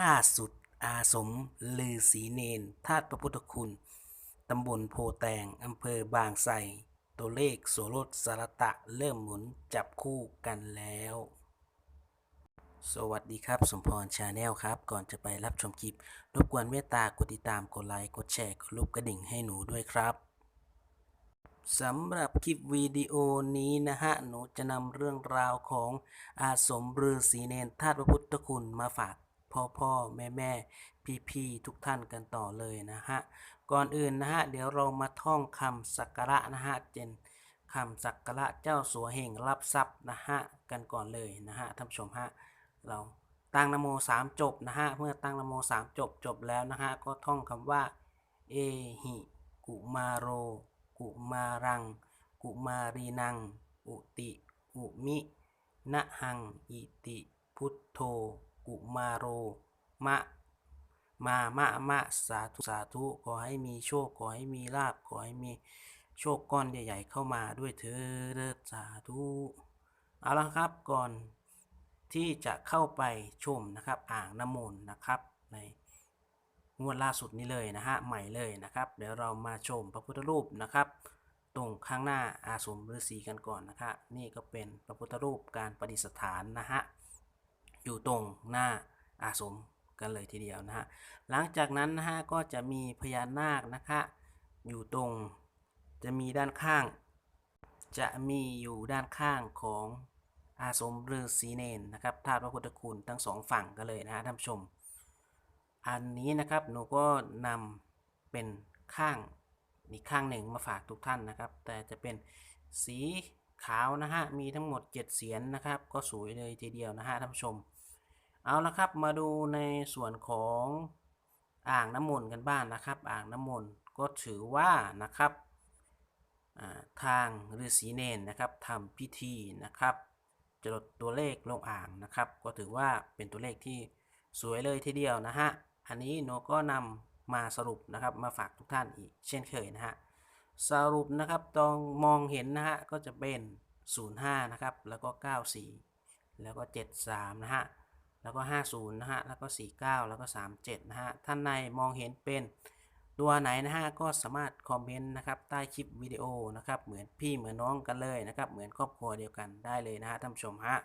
ผ้าสุดอาสมลือศีเนนธาตุพระพุทธคุณ ตำบลโพแตงอำเภอบางไทรตัวเลขโสรถสารตะเริ่มหมุนจับคู่กันแล้ว สวัสดีครับ สมพรชาแนลครับ ก่อนจะไปรับชมคลิป รบกวนเมตตากดติดตามกดไลค์ กดแชร์ กดรูปกระดิ่งให้หนูด้วยครับสำหรับคลิปวิดีโอนี้นะฮะ หนูจะนำเรื่องราวของอาสมฤาษีเนนธาตุพระพุทธคุณมาฝาก พ่อพ่อแม่แม่พี่พี่ทุกท่านกันต่อเลยนะฮะ ก่อนอื่นนะฮะ เดี๋ยวเรามาท่องคำสักการะนะฮะเจนคำสักการะเจ้าสัวเหงรับทรัพย์นะฮะกันก่อนเลยนะฮะท่านผู้ชมฮะเราตั้งนโมสามจบนะฮะเมื่อตั้งนโมสามจบจบแล้วนะฮะก็ท่องคำว่าเอหิกุมาโร กุมารัง กุมารีนัง อุติ อุมินะหัง อิติ พุทโธ กุมาโร มะ มามะมะสาธุสาธุขอให้มีโชคขอให้มีลาภขอให้มีโชคก้อนใหญ่ๆเข้ามาด้วยเถิดสาธุเอาละครับก่อนที่จะเข้าไปชมนะครับอ่างน้ำมนต์นะครับ ในงวดล่าสุดนี้เลยนะฮะใหม่เลยนะครับ เดี๋ยวเรามาชมพระพุทธรูปนะครับ ตรงข้างหน้าอาสมฤาษีกันก่อนนะครับนี่ก็เป็นพระพุทธรูปการประดิษฐานนะฮะ อยู่ตรงหน้าอาสมกันเลยทีเดียวนะฮะหลังจากนั้นนะฮะก็จะมีพญานาคนะคะอยู่ตรงจะมีด้านข้าง จะมีอยู่ด้านข้างของอาสมฤาษีเนนนะครับธาตุพระพุทธคุณทั้งสองฝั่งกันเลยนะฮะท่านผู้ชม อันนี้นะครับหนูก็นำเป็นข้างอีกข้างหนึ่งมาฝากทุกท่านนะครับ แต่จะเป็นสีขาวนะฮะมีทั้งหมด 7 เสียนนะครับ ก็สวยเลยทีเดียวนะฮะท่านผู้ชม เอาละครับมาดูในส่วนของอ่างน้ำมนต์กันบ้างนนะครับ อ่างน้ำมนต์ก็ถือว่านะครับอ่าทางฤาษีเนนนะครับทำพิธีนะครับจดตัวเลขลงอ่างนะครับ ก็ถือว่าเป็นตัวเลขที่สวยเลยทีเดียวนะฮะอันนี้โนก็นำมาสรุปนะครับมาฝากทุกท่านอีกเช่นเคยนะฮะสรุปนะครับต้องมองเห็นนะฮะก็จะเป็น 05 นะครับ แล้วก็ 94 แล้วก็ 73 นะฮะ แล้วก็ 50 นะฮะ แล้วก็ 49 แล้วก็ 37 นะฮะ ท่านในมองเห็นเป็นตัวไหนนะฮะ ก็สามารถคอมเมนต์นะครับใต้คลิปวิดีโอนะครับ เหมือนพี่เหมือนน้องกันเลยนะครับ เหมือนครอบครัวเดียวกันได้เลยนะฮะท่านผู้ชมฮะ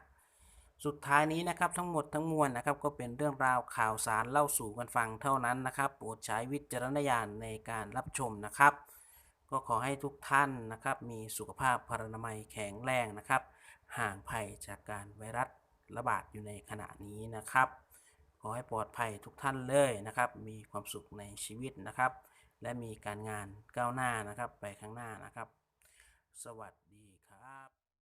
สุดท้ายนี้นะครับทั้งหมดทั้งมวลนะครับก็เป็นเรื่องราวข่าวสารเล่าสู่กันฟังเท่านั้นนะครับ โปรดใช้วิจารณญาณในการรับชมนะครับ ก็ขอให้ทุกท่านนะครับมีสุขภาพพรรณนามัยแข็งแรงนะครับ ห่างภัยจากการไวรัส ระบาดอยู่ในขณะนี้นะครับ ขอให้ปลอดภัยทุกท่านเลยนะครับ มีความสุขในชีวิตนะครับ และมีการงานก้าวหน้านะครับ ไปข้างหน้านะครับ สวัสดีครับ